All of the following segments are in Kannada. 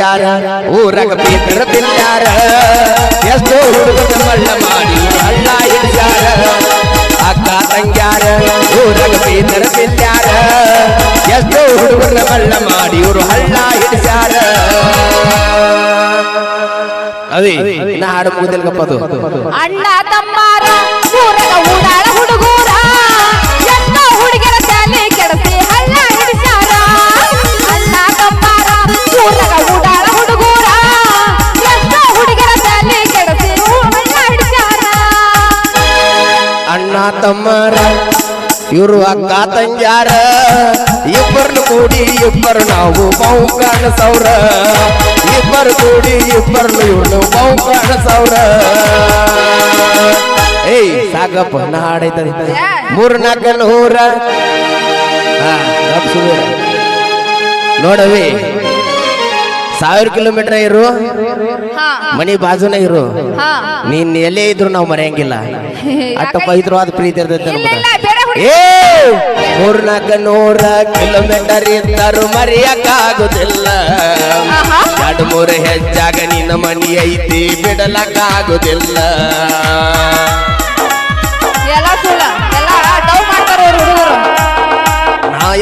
ಅಕ್ಕ ಊರಾಗ ಬೀದ್ರ ಬಿಲ್ಲಾರ ಎಷ್ಟೋ ಹುಡುಗ ಮಳ್ಳ ಮಾಡಿ ಅಣ್ಣ ಹಿಡಿಸ್ಯಾರ ಅಕ್ಕ ತಂಗ್ಯಾರ? ಊರಗ ಬೀದ್ರ ಬಿಲ್ಲಾರ ಎಷ್ಟೋ ಹುಡುಗರ ಮಳ್ಳ ಮಾಡಿ ಇವರು ಹಳ್ಳ ಹಿಡಿಸ್ಯಾರ ಅದೇ. ನಾ ಹಾಡು ಮುಗಿದಿಲ್ಗಪ್ಪ ಅದು? ಅಣ್ಣ ತಮ್ಮಾರ ತಮ್ಮರ, ಇವರು ಅಕ್ಕ ತಂಗ್ಯಾರ ಇಬ್ಬರನ್ನು ಕೂಡಿ ಇಬ್ಬರು ನಾವು ಬಹು ಕಾಣಿಸವ್ರ. ಇಬ್ಬರು ಕೂಡಿ ಇಬ್ಬರನ್ನು ಇವ್ರನ್ನು ಬಹು ಕಾಣಿಸವ್ರ. ಏಯ್, ಸಾಕಪ್ಪ, ನಾ ಹಾಡೈತದೆ ಮೂರ್ ನಾಲ್ಕು ನೂರ. ನೋಡವಿ. ಸಾವಿರ ಕಿಲೋಮೀಟರ್ ಇರು. ಮನಿ ಬಾಜುನ ಇರು. ನೀನ್ ಎಲ್ಲೇ ಇದ್ರು ನಾವು ಮರೆಯಂಗಿಲ್ಲ. ಅಟ್ಟ ಪವಿತ್ರವಾದ ಪ್ರೀತಿ ಇರ್ತೈತೆ ಮೂರ್ನಾಲ್ಕ ನೂರ ಕಿಲೋಮೀಟರ್ ಇದ್ದರು ಮರೆಯಕ್ಕಾಗುದಿಲ್ಲ. ಎರಡು ಮೂರು ಹೆಚ್ಚಾಗ ನಿನ್ನ ಮನಿ ಐತಿ ಬಿಡಲಕ್ಕಾಗುದಿಲ್ಲ.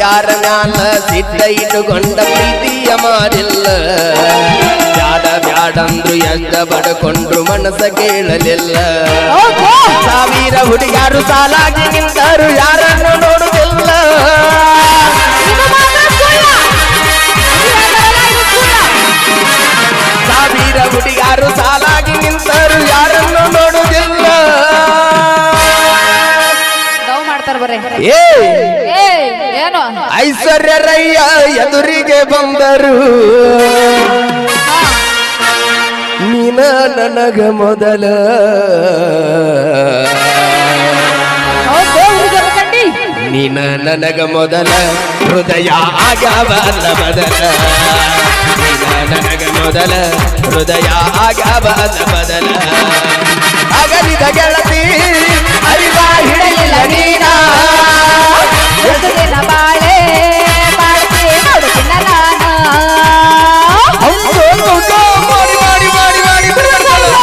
ಯಾರ ಮ್ಯಾಲ ಸಿದ್ಧ ಇಟ್ಟುಕೊಂಡ ಪ್ರೀತಿಯ ಮಾಡಿಲ್ಲ ಬ್ಯಾಡ ಬ್ಯಾಡಂದ್ರು ಎಷ್ಟ ಬಡ್ಕೊಂಡ್ರು ಮನಸ್ಸ ಕೇಳಲಿಲ್ಲ. ಸಾವಿರ ಹುಡುಗಾರು ಸಾಲಾಗಿ ನಿಂತರು ಯಾರನ್ನು ನೋಡುವುದಿಲ್ಲ. ಸಾವಿರ ಹುಡುಗಾರು ಸಾಲಾಗಿ ನಿಂತರು ಯಾರನ್ನು ನೋಡುವುದಿಲ್ಲ ಏ ಏ ಏನು ಐಶ್ವರ್ಯ ರಯ್ಯ ಎದುರಿಗೆ ಬಂದರು. ನೀನ ನನಗ ಮೊದಲ. ನೀನ ನನಗ ಮೊದಲ. ಹೃದಯ ಆಗಬಲ್ಲ ಬದಲ. ನೀನ ನನಗ ಮೊದಲ. ಹೃದಯ ಆಗಬಲ್ಲ ಬದಲ. ಅಗಲಿದ ಗೆಳತಿ, ಅರಿವ ಹಿಡಿಯಲ್ಲ ನೀನ. ಎಷ್ಟು ದಿನ ಬಾಳೆ ಬಾಳ್ತಿ ನೋಡುತ್ತಿನ ನಾನು ಹೌದು, ಹೌದು, ಮಾಡಿ ಮಾಡಿ ಮಾಡಿ ಮಾಡಿ ಬಿಡ್ಬೇಕಲ್ಲ.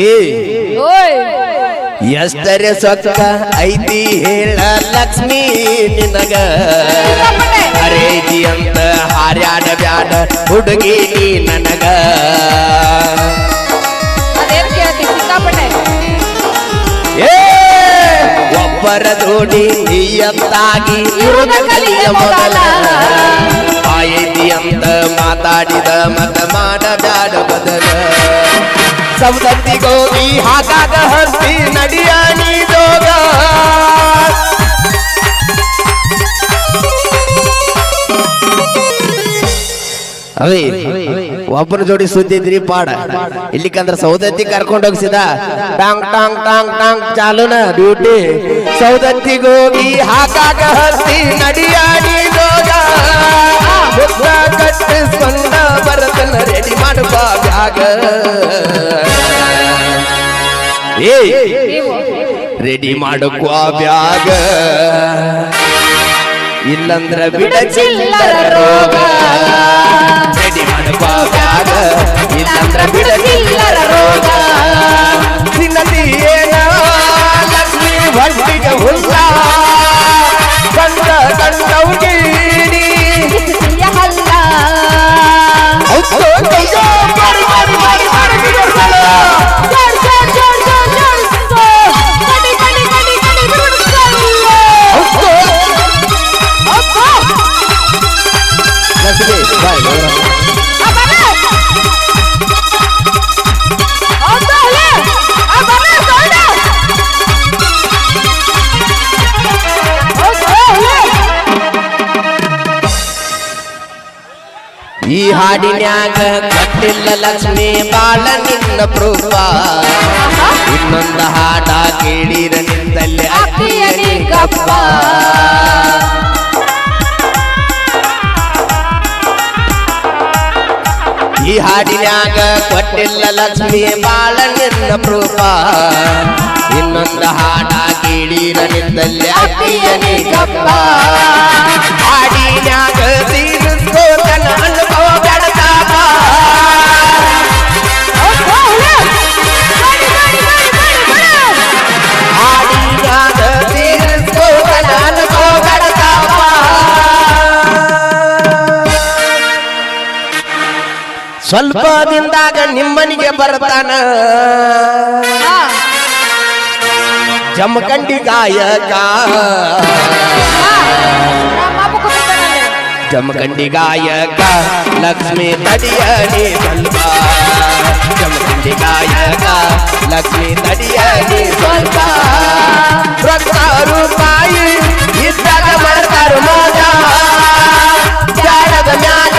ಏ ಎಷ್ಟರೆ ಸೊಕ್ಕ ಐತಿ ಹೇಳ ಲಕ್ಷ್ಮಿ ನಿನಗ. ಅರೇಜಿ ಅಂತ ಹಾರ್ಯಾಡ ಬ್ಯಾಡ ಹುಡುಗಿ ನೀ ನನಗ. ಏ ಒಬ್ಬರ ದೋಡಿ ನಿಯತ್ತಾಗಿ ಕಲಿಯ ಮೊದಲ. ಆಯಿತಿ ಅಂತ ಮಾತಾಡಿದ ಮತ ಮಾಡ ಬದಲ. ಸವದತ್ತಿಗೋಗಿ ಹಾಕಾದ ಹಸ್ತಿ ನಡಿಯ ನೀ ಜೋಗ. ಅವೇ ಒಬ್ಬರ ಜೋಡಿ ಸುದ್ದಿದ್ರಿ ಪಾಡ. ಇಲ್ಲಿಕಂದ್ರ ಸೌದತ್ತಿ ಕರ್ಕೊಂಡು ಹೋಗಿಸಿದ ಟಾಂಗ್ ಟಾಂಗ್ ಟಾಂಗ್ ಟಾಂಗ್ ಚಾಲುನ ಡ್ಯೂಟಿ. ಸೌದತ್ತಿಗೋಗಿ ಹಾಕಾಗ ಹಸ್ತಿ ನಡಿಯಾಡಿ ಜೋಗ ಕಟ್ಟ ಸ್ವಂದ ಬರತನ ರೆಡಿ ಮಾಡುವ ಬ್ಯಾಗ. ಏ ರೆಡಿ ಮಾಡುವ ಬ್ಯಾಗ. ಇಲ್ಲಂದ್ರ ಬಿಡ ಚಿಲ್ಲರ ರೋಗ. ರೆಡಿ ಮಾಡುವ ಬ್ಯಾಗ. ಇಲ್ಲಂದ್ರ ಬಿಡ ಚಿಲ್ಲರ ರೋಗ. ತಿನ್ನತಿ ಏನ ಲಕ್ಷ್ಮಿ ಹೊಟ್ಟಿಗೆ ಹಾಡಿನ್ಯಾಗ ಕಟ್ಟಿಲ್ಲ ಲಕ್ಷ್ಮೀ ಬಾಳ ನಿನ್ನ ಪ್ರೂಪ ಇನ್ನೊಂದು ಹಾಡ ಕೇಳಿರ ಅಕ್ಕಿಯನಿ ಗಪ್ಪ. ಈ ಹಾಡಿನ್ಯಾಗ ಕೊಟ್ಟಿಲ್ಲ ಲಕ್ಷ್ಮೀ ಬಾಳ ನಿನ್ನ ಪ್ರೂಪ ಇನ್ನೊಂದು ಹಾಡ ಕೇಳಿರ ನಿಂದಲ್ಲಿ ಅಪ್ಪ ಹಾಡಿನ್ಯಾಗ ತೀರಿಸ್ಕೋತನ ಅನುಭವ ಸ್ವಲ್ಪ ದಿನದಾಗ ನಿಮ್ಮನಿಗೆ ಬರ್ತಾನ. ಜಮಖಂಡಿ ಗಾಯಕ. ಜಮಖಂಡಿ ಗಾಯಕ ಲಕ್ಷ್ಮೀ ತಡಿಯಲಿ ಸ್ವಲ್ಪ. ಜಮಖಂಡಿ ಗಾಯಕ ಲಕ್ಷ್ಮೀ ತಡಿಯಲಿ ಸ್ವಲ್ಪ. ರೊಕ್ಕ ರೂಪಾಯಿ ಇದ್ದಾಗ ಮಾಡ್ತಾರ ಮಾತಾ ಜಾಡದ ಮ್ಯಾಗ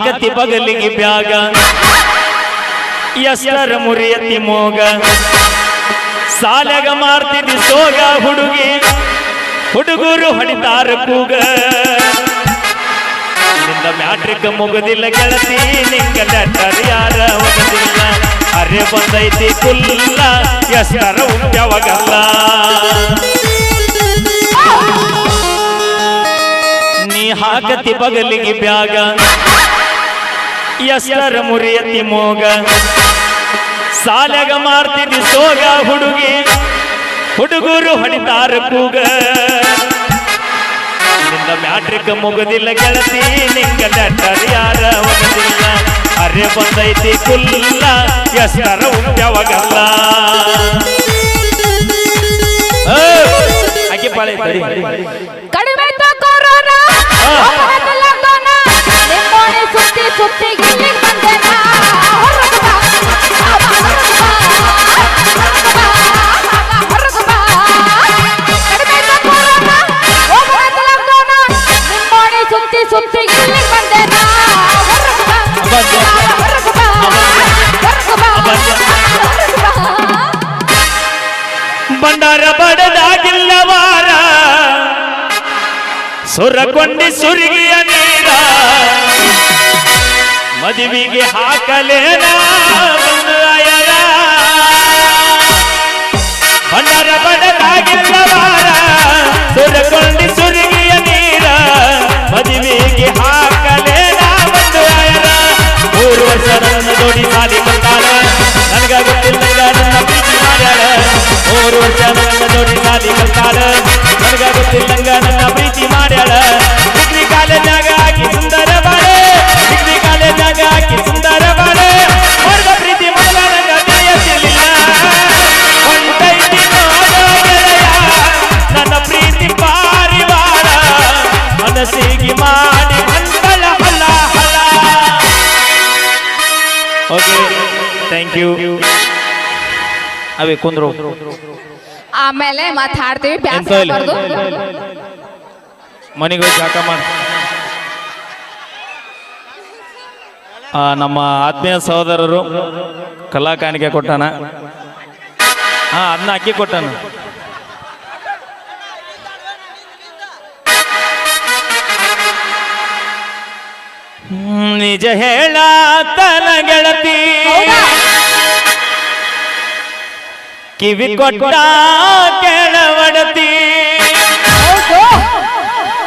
ಹಾಕತಿ ಬಗಲಿಗೆ ಬ್ಯಾಗ. ಎಷ್ಟರ ಮುರಿಯತಿ ಮೋಗ. ಸಾಲಗ ಮಾರ್ತಿದಿ ಸೋಗ ಹುಡುಗಿ. ಹುಡುಗರು ಹೊಡಿತಾರ ಕೂಗ. ಮ್ಯಾಟ್ರಿಕ್ ಮುಗುದಿಲ್ಲ ಗೆಳತಿ, ನಿಂಗ ಲೆಟರ್ ಯಾರ ಒಗದಿಲ್ಲ. ಅರೆ ಬಂದೈತಿ ಕುಲ್ಲ ಎಷ್ಟರ ಉಪ್ಯವಗಲ್ಲ ನೀ ಹಾಕತಿ ಬಗಲಿಗೆ ಬ್ಯಾಗ. ಎಷ್ಟರ ಮುರಿಯತಿ ಮೋಗ ಸಾಲಗ ಮಾಡ್ತಿದ್ದಿ ಸೋಗ ಹುಡುಗಿ. ಹುಡುಗರು ಹೊಡಿತಾರ ಕೂಗ. ನಿಂದ ಮ್ಯಾಟ್ರಿಕ್ ಮುಗುದಿಲ್ಲ ಗೆಳತಿ ನಿಂಗ ಲೆಟರ್ ಯಾರ ಒಗದಿಲ್ಲ. ಅರೆ ಬಂದೈತಿ ಕುಲ್ಲ ಎಷ್ಟರ ಉಪ್ಯವಗಲ್ಲ ಆಕೆ ಪಾಳೆ ತಡಿ. ಕಡಿಮೆ ಕೊರೋನಾ ಬಂಡಾರ ಬಡದಾಗಿಲ್ಲವಾರ ಸುರಕೊಂಡಿ ಸುರಿಗಿಯ ನೀರ. ಮದುವೆಗೆ ಹಾಕಲೇನ ಬಂದಾಯರ ಬಂಡಾರ ಬಡದಾಗಿಲ್ಲವಾರ ಸುರಕೊಂಡಿ ಸುರುಗಿಯ ನೀರ ಮದುವೆಗೆ ಹಾಕಲೇನ ಬಂದಾಯರ ಮೂರು ವರ್ಷ ನನ್ನ ಜೋಡಿ ಸಾಲಿ ಬಂದಾಳ ನನಗ ನನ್ನ ಪ್ರೀತಿ ಮಾಡ್ಯಾಳ ಮೂರು ವರ್ಷ ನನ್ನ ನೋಡಿ ಸಾಲಿ ಕಲ್ತಾಳ ನನಗ ಗೊತ್ತಿಲ್ಲಂಗ ನನ್ನ ಪ್ರೀತಿ ಮಾಡ್ಯಾಳ ಡಿಗ್ರಿ ಕಾಲೇಜಾಗ ಆಗಿ ಸುಂದರ ಮನಸ್ಸಿಗೆ ಮಾಡಿ ಮಂಗಳ ಹಲ ಹಲ ಓಕೆ ಥ್ಯಾಂಕ್ ಯು ಅವೇ ಕುಂದ್ರು. ಆಮೇಲೆ ಮಾತಾಡ್ತೀವಿ ಹಾಡ್ತೀವಿ ಎಂತ ಬ್ಯಾಸ ಮನೆಗೆ ಹೋಗಿ ಜಾಕ ಮಾಡಿ. ಆ, ನಮ್ಮ ಆತ್ಮೀಯ ಸಹೋದರರು ಕಲಾ ಕಾಣಿಕೆ ಕೊಟ್ಟಾನ ಹಾ ಅದನ್ನ ಅಕ್ಕಿ ಕೊಟ್ಟಾನ ನಿಜ ಹೇಳತನ ಗೆಳತಿ. ಕಿವಿ ಕೊಟ್ಟ ಕೆಳವಡತಿ.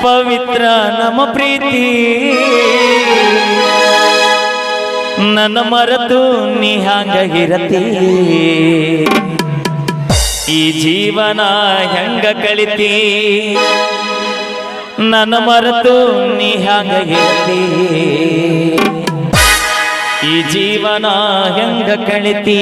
ಪವಿತ್ರ ನಮ್ಮ ಪ್ರೀತಿ. ನನ್ನ ಮರೆತು ನೀ ಹಂಗ ಹಿರತಿ? ಈ ಜೀವನ ಹೆಂಗ ಕಳಿತಿ? ನನ್ನ ಮರೆತು ನೀ ಹ್ಯಾಂಗ ಹೇಳ್ತಿ? ಈ ಜೀವನ ಹೆಂಗ ಕಳಿತಿ?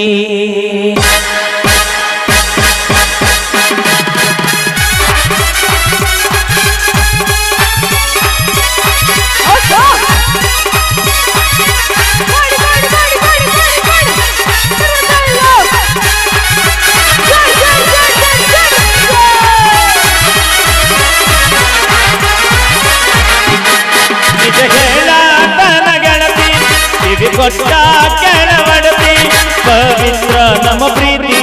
ಕೊಟ್ಟ ಕೆಳವಡತಿ ಪವಿತ್ರ ನಮ್ಮ ಪ್ರೀತಿ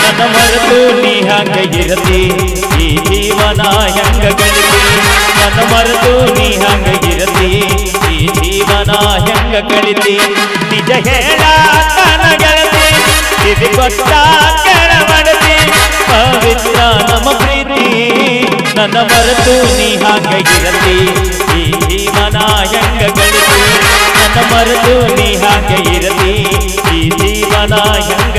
ನನ್ನ ಮರೆತು ನೀ ಹಂಗ ಇರತಿ ಈ ಜೀವನ ಹೆಂಗ ಕಳಿತಿ ನನ್ನ ಮರೆತು ನೀ ಹಂಗ ಇರತಿ ಈ ಜೀವನ ಹೆಂಗ ಕಳಿತಿ ನಿಜ ಹೇಳ ಗೆಳತಿ? ಇದು ಕೊಟ್ಟ ಕೆಳವಡತಿ ಪವಿತ್ರ ನಮ್ಮ ಪ್ರೀತಿ ನನ್ನ ಮರೆತು ನೀ ಹಂಗ ಇರತಿ ಈ ಜೀವನ ಹೆಂಗ ಗಳಿತಿ? ನನ್ನ ಮರೆತು ನೀ ಹಾಗೆ ಇರಲಿ ಈ ಜೀವನ ಹೆಂಗ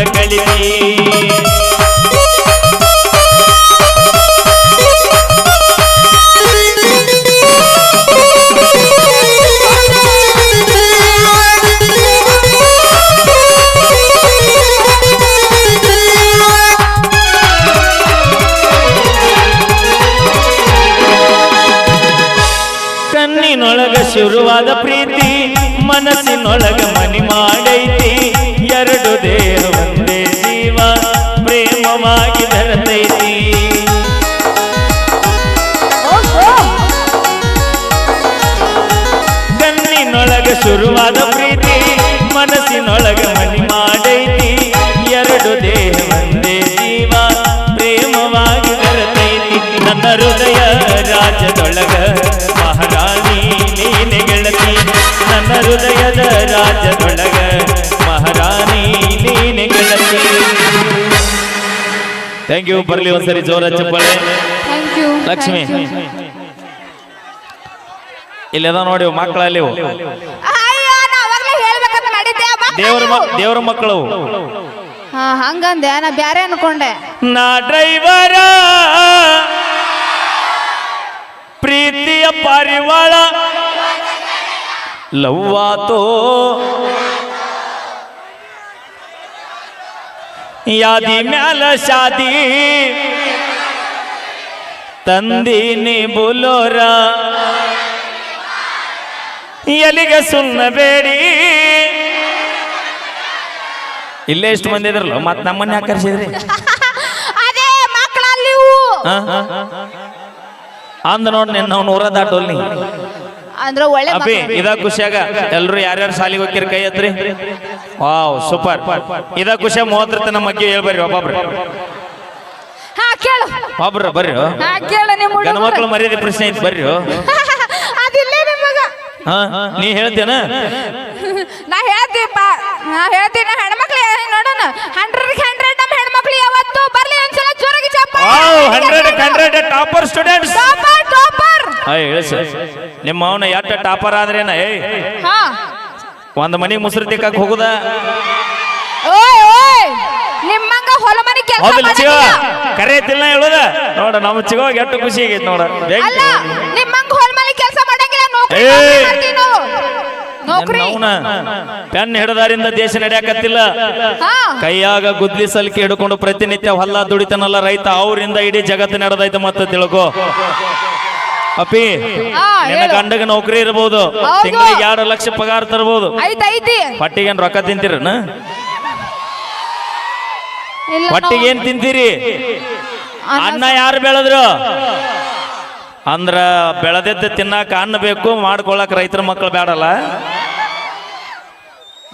ಕಣ್ಣಿನೊಳಗ ಶುರುವಾದ ಮನಸ್ಸಿನೊಳಗ ಮನಿ ಮಾಡೈತಿ. ಎರಡು ದೇಹ ಒಂದೇ ಜೀವ. ಪ್ರೇಮವಾಗಿ ಯು ಬರ್ಲಿ ಒಂದ್ಸರಿ ಜೋರ ಚಪ್ಪಳೆ. ಲಕ್ಷ್ಮಿ. ಇಲ್ಲದ ನೋಡಿ ಮಕ್ಕಳಲ್ಲಿ ದೇವ್ರ. ದೇವ್ರ ಮಕ್ಕಳು ಹಾ ಹಂಗಂದೆ ನಾ ಬ್ಯಾರೆ ಅನ್ಕೊಂಡೆ. ನಾ ಡ್ರೈವರ. ಪ್ರೀತಿಯ ಪಾರಿವಾಳ. ಲವ್ವಾತೋ. ಯಾದಿ ಮ್ಯಾಲ ಶಾದಿ ತಂದೀನಿ ಬುಲೋರ ಎಲ್ಲಿಗೆ ಸುನ್ನಬೇಡಿ ಇಲ್ಲೇ ಎಷ್ಟು ಮಂದಿ ಇದ್ರಲ್ಲ? ಮತ್ ನಮ್ಮನ್ನ ಯಾಕೆ ಕರ್ಸಿದ್ರಿ? ಅದೇ ಮಕ್ಕಳಲ್ಲಿ? ಅಂದ ನೋಡಿ ನಿನ್ನ ನಾವು ನೂರ ದಾಟೋಲ್ ಅಂದ್ರೆ ಒಳ್ಳೆ ಅಪ್ಪಿ. ಇದ ಖುಷಿಯಾಗ ಎಲ್ರು ಯಾರ್ಯಾರು ಶಾಲಿಗೆ ಹೋಗಿರ್ ಕೈ ಎತ್ರಿ? ವಾವ್ ಸೂಪರ್ ಇದ ಖುಷಿ ಮೂವತ್ತರ ನಮ್ಮ ಬಗ್ಗೆ ಹೇಳ್ಬರ್ರಿ ಒಬ್ಬೊಬ್ರು. ಹಾ ಕೇಳು. ಒಬ್ರು ಬರ್ರಿ. ಹಾ ಕೇಳು ನಿಮ್ಮ ಗಂಡ ಹುಡುಗರು. ಮಕ್ಳು ಮರ್ಯಾದೆ ಪ್ರಶ್ನೆ ಐತಿ ಬರ್ರಿ. ಅದಿಲ್ಲೇ ನಿಮಗ ಹಾ ನೀ ಹೇಳ್ತೇನ? ನಾ ಹೇಳ್ತೀಪ ನಾ ಹೇಳ್ತೀನಿ ಹೆಣ್ಮಕ್ಳು ನೋಡೋಣ. ಹಂಡ್ರೆಡ್ ಹಂಡ್ರೆಡ್ ನಮ್ಮ ಹೆಣ್ಮಕ್ಳು ಯಾವತ್ತು ಬರ್ಲಿ ಒಂದ್ಸಲ ಜೋರಾಗಿ wow hundred hundred topper students topper topper ಹೇಳಿ ನಿಮ್ಮ ಅವನ ಯಾಟ ಟಾಪರ್ ಆದ್ರೇನ? ಏ ಹಾ. ಒಂದ್ ಮನಿ ಮುಸ್ರಿ ತಿಕ್ಕಕ್ ಹೋಗುದ? ಓಯ್ ಓಯ್ ನಿಮ್ಮಂಗ ಹೊಲ ಮನೆ ಕೆಲಸ ಹೌದಿಲ್ಲ ಚಿಗೋ ಕರೆ ಐತಿಲ್ಲ ಹೇಳುದ? ನೋಡ ನಮ್ಮ ಚಿಗೋ ಎಷ್ಟು ಖುಷಿ ಆಗೈತಿ ನೋಡ. ಬೇಗ ಅಲ್ಲ ನಿಮ್ಮಂಗ ಹೊಲ ಮನೆ ಕೆಲಸ ಮಾಡಂಗಿಲ್ಲ ನೌಕರಿ ಏಯ್! ಮಾಡ್ತೀವಿ ನಾವು. ನೌಕರಿ? ಅವನ ಪೆನ್ ಹಿಡದಾರಿಂದ ದೇಶ ನಡೆಯಕತ್ತಿಲ್ಲ. ಹಾ. ಕೈಯಾಗ ಗುದ್ಲಿ ಸಲ್ಕಿ ಹಿಡ್ಕೊಂಡು ಪ್ರತಿನಿತ್ಯ ಹೊಲ ದುಡಿತನಲ್ಲ ರೈತ ಅವರಿಂದ ಇಡೀ ಜಗತ್ತು ನಡೆದೈತೆ ಮತ್ತೆ ತಿಳ್ಕೊ. ಅಪ್ಪಿ ನಿನ್ನ ಹೇಳು. ಗಂಡಗ ನೌಕರಿ ಇರಬಹುದು ಹೌದು. ತಿಂಗಳಿಗೆ ಎರಡು ಲಕ್ಷ ಪಗಾರ ತರಬಹುದು ಪಟ್ಟಿಗೆ ರೊಕ್ಕ ತಿಂತೀರ ಪಟ್ಟಿಗೆ ಏನ್ ತಿಂತೀರಿ? ಅನ್ನ ಯಾರು ಬೆಳೆದ್ರು? ಅಂದ್ರ ಬೆಳೆದಿದ್ದ ತಿನ್ನಾಕ ಅನ್ನ ಬೇಕು ಮಾಡ್ಕೊಳಕ್ ರೈತರ ಮಕ್ಕಳು ಬೇಡಲ್ಲ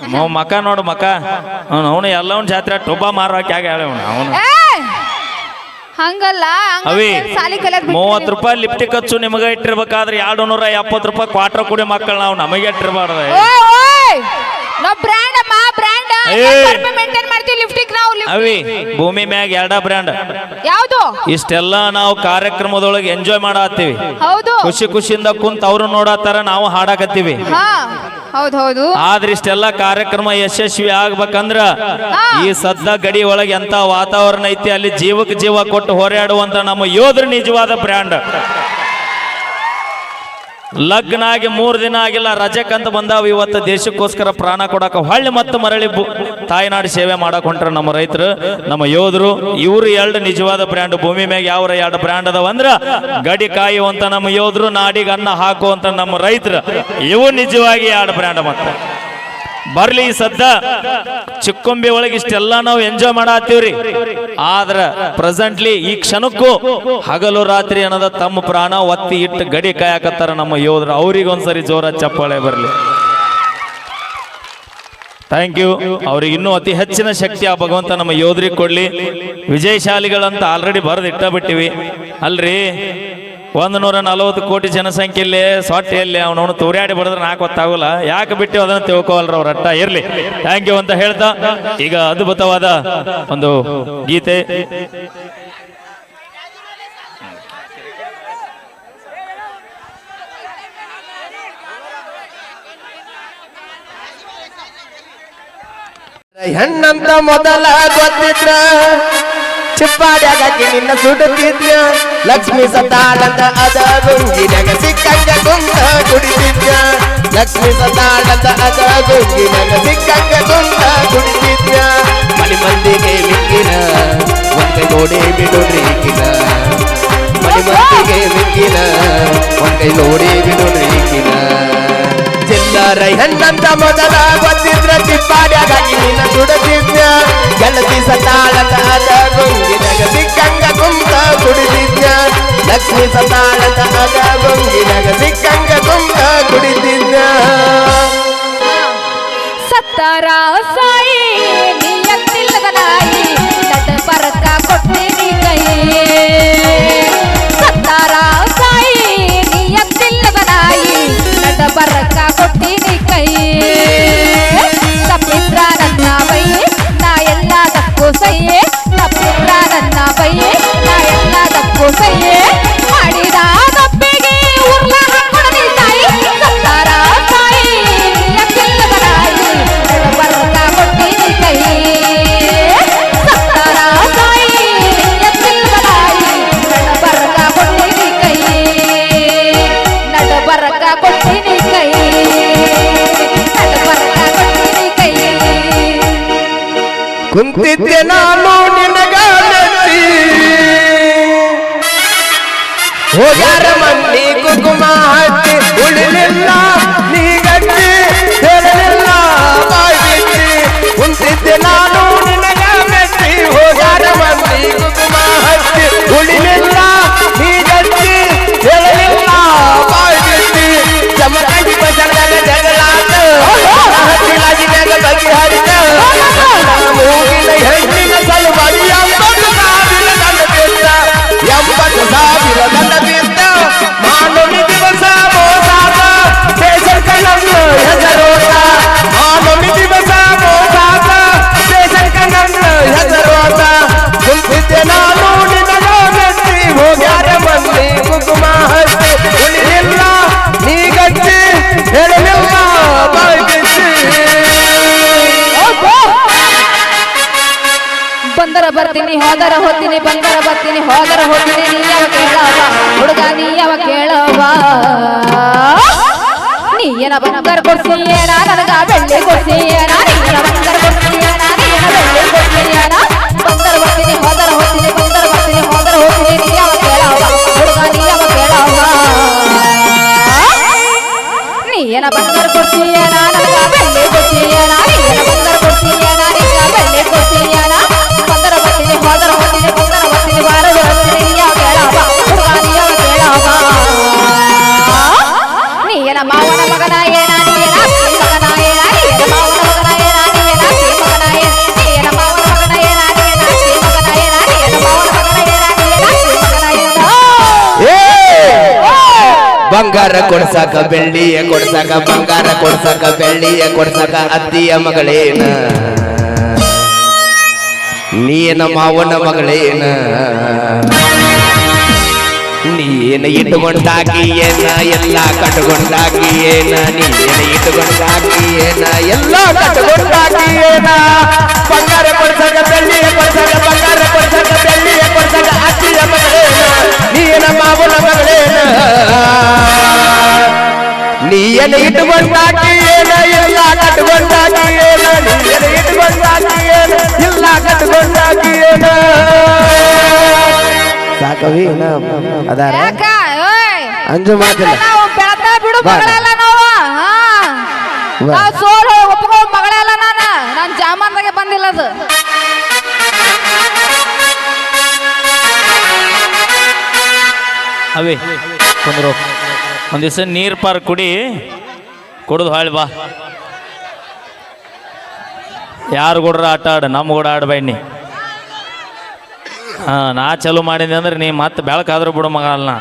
ನಾವು ಮಕ ನೋಡು ಮಕ. ಅವನು ಅವನು ಎಲ್ಲವನ್ ಜಾತ್ರೆ ಟೊಬ್ಬ ಮಾರೋಕೆ ಆಗ ಅವನು. ಅವನು! ಹಂಗಲ್ಲ ಹಂಗಂತ ಅವಿ ಸಾಲಿ ಕಲಿಯಕ್ ಮೂವತ್ತು ರೂಪಾಯಿ ಲಿಫ್ಟಿ ಖರ್ಚು ನಿಮಗೆ ಇಟ್ಟಿರ್ಬೇಕಾದ್ರೆ ಎರಡು ನೂರ ಎಪ್ಪತ್ತು ರೂಪಾಯಿ ಕ್ವಾಟ್ರ್ ಕುಡಿ ಮಕ್ಕಳು ನಾವು ನಮಗೆ ಇಟ್ಟಿರ್ಬಾರ್ದು ಓಯ್ ಓಯ್ ನಾವ್ ಬ್ರ್ಯಾಂಡ್ ಅಮ್ಮ! ಮೇಂಟೈನ್ ಮಾಡ್ತೀವಿ ಲಿಫ್ಟಿಗ್ ನಾವು lift- ಅವಿ ಭೂಮಿ ಮ್ಯಾಗ ಎರಡ ಬ್ರ್ಯಾಂಡ್ ಯಾವುದು? ಇಷ್ಟೆಲ್ಲ ನಾವು ಕಾರ್ಯಕ್ರಮದೊಳಗೆ ಎಂಜಾಯ್ ಮಾಡತ್ತೀವಿ. ಹೌದು. ಖುಷಿ ಖುಷಿಯಿಂದ ಕುಂತ ಅವ್ರು ನೋಡತ್ತಾರ ನಾವು ಹಾಡಾಕತ್ತೀವಿ. ಹಾ ಹೌದ್ ಹೌದು. ಆದ್ರೆ ಇಷ್ಟೆಲ್ಲ ಕಾರ್ಯಕ್ರಮ ಯಶಸ್ವಿ ಆಗ್ಬೇಕಂದ್ರ ಈ ಸದ್ದ ಗಡಿ ಒಳಗೆ ಎಂತ ವಾತಾವರಣ ಐತಿ ಅಲ್ಲಿ ಜೀವಕ್ಕೆ ಜೀವ ಕೊಟ್ಟು ಹೋರಾಡುವಂತ ನಮ್ಮ ಯೋಧರು ನಿಜವಾದ ಬ್ರ್ಯಾಂಡ್ ಲಗ್ನ ಆಗಿ ಮೂರು ದಿನ ಆಗಿಲ್ಲ ರಜಕ್ಕಂತ ಬಂದಾವ ಇವತ್ತು. ದೇಶಕ್ಕೋಸ್ಕರ ಪ್ರಾಣ ಕೊಡಕ ಹೊಳ್ಳಿ ಮತ್ತು ಮರಳಿ ತಾಯಿನಾಡು ಸೇವೆ ಮಾಡಕ್ ಹೊಂಟ್ರ ನಮ್ಮ ರೈತರು, ನಮ್ಮ ಯೋಧರು. ಇವರು ಎರಡು ನಿಜವಾದ ಬ್ರ್ಯಾಂಡ್. ಭೂಮಿ ಮ್ಯಾಗ ಯಾವ ಎರಡು ಬ್ರ್ಯಾಂಡ್ ಅದಾವ ಅಂದ್ರ ಗಡಿ ಕಾಯುವಂತ ನಮ್ಮ ಯೋಧರು, ನಾಡಿಗೆ ಅನ್ನ ಹಾಕುವಂತ ನಮ್ಮ ರೈತರು. ಇವು ನಿಜವಾಗಿ ಎರಡು ಬ್ರ್ಯಾಂಡ್ ಮತ್ತೆ. ಬರ್ಲಿ ಸದ್ದ. ಚಿಕ್ಕೊಂಬಿ ಒಳಗೆ ಇಷ್ಟೆಲ್ಲ ನಾವು ಎಂಜಾಯ್ ಮಾಡತ್ತೀವ್ರಿ. ಆದ್ರ ಪ್ರೆಸೆಂಟ್ಲಿ ಈ ಕ್ಷಣಕ್ಕೂ ಹಗಲು ರಾತ್ರಿ ಅನ್ನೋದ ತಮ್ಮ ಪ್ರಾಣ ಒತ್ತಿ ಇಟ್ಟು ಗಡಿ ಕಾಯಕತ್ತಾರ ನಮ್ಮ ಯೋಧರು. ಅವ್ರಿಗೊಂದ್ಸರಿ ಜೋರ ಚಪ್ಪಾಳೆ ಬರಲಿ. ಥ್ಯಾಂಕ್ ಯು ಅವ್ರಿಗೆ ಇನ್ನೂ ಅತಿ ಹೆಚ್ಚಿನ ಶಕ್ತಿ ಆ ಭಗವಂತ ನಮ್ಮ ಯೋಧರಿಗೆ ಕೊಡ್ಲಿ. ವಿಜಯಶಾಲಿಗಳಂತ ಆಲ್ರೆಡಿ ಬರೆದಿಟ್ಟ ಬಿಟ್ಟಿವಿ. ಅಲ್ರಿ? ಒಂದು ನೂರ ನಲವತ್ತು ಕೋಟಿ ಜನಸಂಖ್ಯೆಯಲ್ಲಿ ಸೊಟ್ಟೆಯಲ್ಲಿ ಅವನವನು ತೂರ್ಯಾಡಿ ಬಡಿದ್ರೆ ನಾಲ್ಕು ಹೊತ್ತಾಗಲ್ಲ ಯಾಕೆ ಬಿಟ್ಟು ಅದನ್ನು ತಿಳ್ಕೊವಲ್ರ ಅವ್ರ ಅಟ್ಟ. ಇರ್ಲಿ. ಥ್ಯಾಂಕ್ ಯು ಅಂತ ಹೇಳ್ತಾ, ಈಗ ಅದ್ಭುತವಾದ ಒಂದು ಗೀತೆ. ಹೆಣ್ಣಂತ ಮೊದಲ ಗೊತ್ತಿದ್ರ. ಚಿಪ್ಪಾಡ್ಯಾಗ ನಿನ್ನ ಸುಡುತ್ತಿದ್ಯ ಲಕ್ಷ್ಮಿ ಸತಾಳಂತ ಅದ ಗುಂಗಿನಾಗ ಸಿಕ್ಕಂಗ ಗುಂಗ ಕುಡಿತಿದ್ಯ? ಲಕ್ಷ್ಮಿ ಸತಾಳಂತ ಅದ ಗುಂಗಿನಾಗ ಸಿಕ್ಕಂಗ ಗುಂಗ ಕುಡಿತಿದ್ಯ? ಮನಿ ಮಂದಿಗೆ ಮಿಕ್ಕಿನ ಒಂದೆ ನೋಡಿ ಬಿಡುಡ್ರೀಕಿನ ಮನಿ ಮಂದಿಗೆ ಮಿಕ್ಕಿನ ಒಂದೆ ನೋಡಿ ಬಿಡುಡ್ರೀಕಿನ ಚಿಲ್ಲರ ಹೆಣ್ಣಂತ ಮೊದಲ ಗೊತ್ತಿದ್ರ ಚಿಪ್ಪಾಡ್ಯಾಗ ನಿನ್ನ ಸುಡುತ್ತಿದ್ಯ ಗೆಳತಿ ಸತಾಳದ ಲಕ್ಷ್ಮಿ ಸತಾಳದ ಅದ ಗುಂಗಿನಾಗ ಸಿಕ್ಕಂಗ ಕುಂತ ಕುಡಿದಿದ್ಯ ಸತ್ತಾರ ಸಾಯಿ ನಿಯತ್ತಿಲ್ಲದ ನಾಯಿ ನಟ ಬರಕ ಕೊಟ್ಟಿನಿ ಕೈ ಸೈಯೆ ಮಾಡಿದ ತಪ್ಪಿಗೆ ಉರ್ಲ ಹಾಕೊಡದಿ ತಾಯಿ ಸತ್ತಾರ ತಾಯಿ ನಾಯಿ ನಡಬರ್ಕ ಕೊಟ್ಟಿನಿ ಕೈ ಸತ್ತಾರ ತಾಯಿ ಕೈ ಕೊಟ್ಟಿನಿ ಕೈ ಕೊಟ್ಟಿನಿ ಕೈ ಬಂಗಾರ ಕೊಡ್ಸಾಕ ಬೆಳ್ಳಿಯ ಕೊಡ್ಸಾಕ, ಬಂಗಾರ ಕೊಡ್ಸಾಕ ಬೆಳ್ಳಿಯ ಕೊಡ್ಸಾಕ ಅತ್ತಿಯ ಮಗಳೇನ? ನೀನ ಮಾವನ ಮಗಳೇನ? ನೀನ ಇಟ್ಟುಕೊಂಡಾಕಿ ಏನ ಎಲ್ಲ ಕಟ್ಕೊಂಡಾಕಿ ಏನ ನೀನ ಇಟ್ಟುಕೊಂಡಾಕಿ ಏನ ಎಲ್ಲ ಕಟ್ಕೊಂಡಾಕಿ ಏನ ಬಂಗಾರ ಕೊಡ್ಸಾಕ ಬೆಳ್ಳಿಯ ಕೊಡ್ಸಾಕ, ಬಂಗಾರ ಕೊಡ್ಸಾಕ ಬೆಳ್ಳಿಯ ಕೊಡ್ಸಾಕ ಅತ್ತಿಯ ಮಗಳೇನ ನೀನು ಇಟ್ಟುಕೊಂಡಾಗಿ ಏನ ಇಲ್ಲ ಕಟ್ಕೊಂಡಾಗಿ ಏನ ನೀನು ಇಟ್ಟುಕೊಂಡಾಗಿ ಏನ ಇಲ್ಲ ಕಟ್ಕೊಂಡಾಗಿ ಏನ ಸಾಕವಿ ಅದಾರ ಅಂಜು ಮಾತಿಲ್ಲ ಬಿಡು ಬರಲ್ಲ ನಾವು ನಾವು ಸೋಲು ಅವೇ ಕುಂದ್ರು. ಒಂದ್ ದಿವಸ ನೀರ್ ಪಾರ್ ಕುಡಿ, ಕುಡಿದು ಹಾಳ್ ಬಾ. ಯಾರು ಕೂಡ ಆಟ ಆಡ ನಮ್ಮ ಕೂಡ ಆಡ ಬೈನಿ. ಹಾ, ನಾ ಚಲೋ ಮಾಡಿದೆ ಅಂದ್ರೆ ನೀ ಮತ್ತೆ ಬೆಳಕಾದ್ರೂ ಬಿಡು ಮಗ ಅಲ್ಲ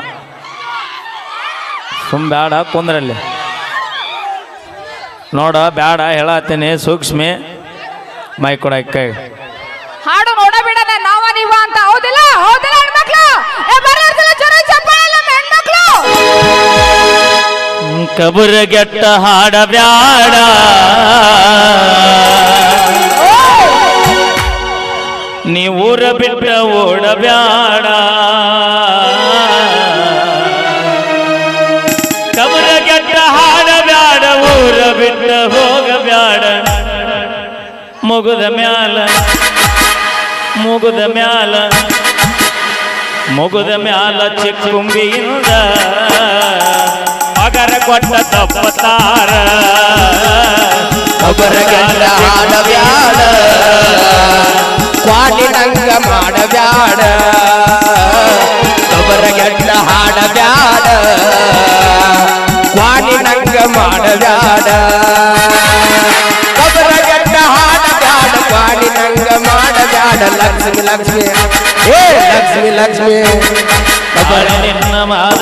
ಸುಮ್ ಬೇಡ ಕುಂದ್ರಲ್ಲಿ ನೋಡ, ಬ್ಯಾಡ, ಹೇಳತ್ತೀನಿ, ಸೂಕ್ಷ್ಮಿ. ಮೈ ಕೊಡ ಕೈ. ಹಾಡು ನೋಡ ಬಿಡದೆ, ನಾವ ನೀವ ಅಂತ. ಹೌದಿಲ್ಲ? ಹೌದಿಲ್ಲ, ಹೆಣ್ಮಕ್ಳು? ಕಬುರಗೆಟ್ಟ ಹಾಡ ಬ್ಯಾಡ ನೀ ಊರ ಬಿಟ್ಟ ಓಡಬ್ಯಾಡ. ಕಬುರಗೆಟ್ಟ ಹಾಡ ಬ್ಯಾಡ ಊರ ಬಿಟ್ಟ ಹೋಗಬ್ಯಾಡ. ಮುಗುದ ಮ್ಯಾಲ ಮುಗುದ ಮ್ಯಾಲ ಮುಗುದ ಮ್ಯಾಲ ಚಿಕ್ಕುಂಬಿಯಿಂದ ಪಗರ ಕೊಟ್ಟ ತಪ್ಪತಾರ. ಒಬ್ಬರ ಗಂಡ ಹಾಡವ್ಯಾಡ. ಕ್ವಾಲಿ ನಂಗ ಮಾಡಬ್ಯಾಡ ಒಬ್ಬರ ಗಂಡ ಹಾಡಬ್ಯಾಡ ಕ್ವಾಟಿನಂಗ ಮಾಡಬ್ಯಾಡ ಒಬ್ಬರ ಗಂಡ ಹಾಡಬ್ಯಾಡ ಕ್ವಾಟಿನಂಗ ಮಾಡಬ್ಯಾಡ ಲಕ್ಷ್ಮಿ ಲಕ್ಷ್ಮಿ ಏ ಲಕ್ಷ್ಮಿ ಲಕ್ಷ್ಮಿ. ಅವಳ ನಿನ್ನ ಮಾದ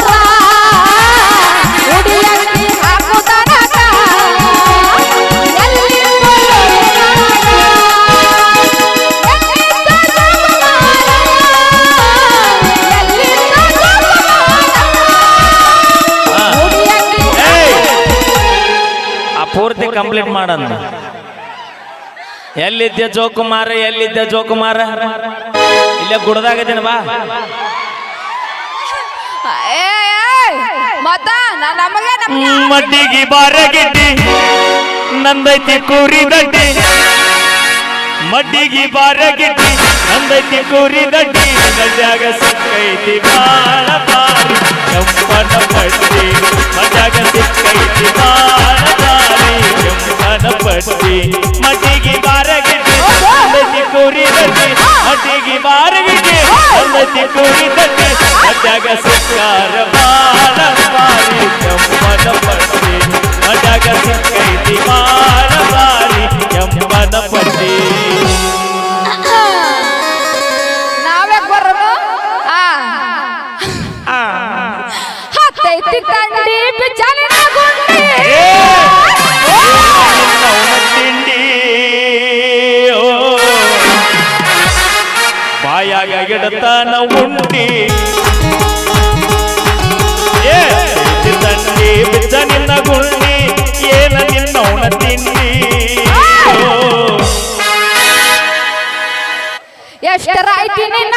ಮಾಡಂದ ಎಲ್ಲಿದ್ದೆ ಜೋಕುಮಾರ ಎಲ್ಲಿದ್ದೆ ಜೋಕುಮಾರ? ಇಲ್ಲೇ ಗುಡ್ದಾಗದೇನ ಬಾ. ಮಡ್ಡಿಗೆ ಬಾರಗಿಟ್ಟಿ ನಂದೈತಿ ಕೂರಿ ದಡ್ಡಿ ಮಡ್ಡಿಗೆ ಬಾರಗಿಟ್ಟಿ ನಂದೈತಿ ಕೂರಿ ದಡ್ಡಿ ಮಜಾಗ ಸಿಕ್ಕೈತಿ ಬಾಳ ಬಾರಿ ಕೆಂಪನ ಪಟ್ಟಿ ಮಡ್ಯಾಗ ಸಿಕ್ಕೈತಿ ಬಾಳ. ಕೆಂಪನ ಪಟ್ಟಿ ಮಟ್ಟಿಗೆ ಬಾರಗಿಟ್ಟಿ ನಂದೈತಿ ಕೂರಿ ದಡ್ಡಿ ಮಡ್ಡಿಗೆ ಬಾರಗಿಟ್ಟಿ ನಂದೈತಿ ಕೂರಿ ಮಡ್ಯಾಗ ಸಿಕ್ಕಾರ ಬಾಳ ಬಾರಿ ಕೆಂಪನ ಪಟ್ಟಿ ಮಡ್ಯಾಗ ಸಿಕ್ಕೈತಿ ಬಾಳ ಬಾರಿ ಪಟ್ಟಿ ಹತ್ತೈತಿ ತಂಡಿ ಬಿಚ್ಚಾಲಿನ ಗಿಡತನ ಉಂಡಿ ಏ ಬಿದ್ದ ನಿನ್ನ ಗುಂಡಿ ಏನ ನಿನ್ನವನ ತಿಂಡಿ? ಎಷ್ಟರ ಐತಿ ನಿನ್ನ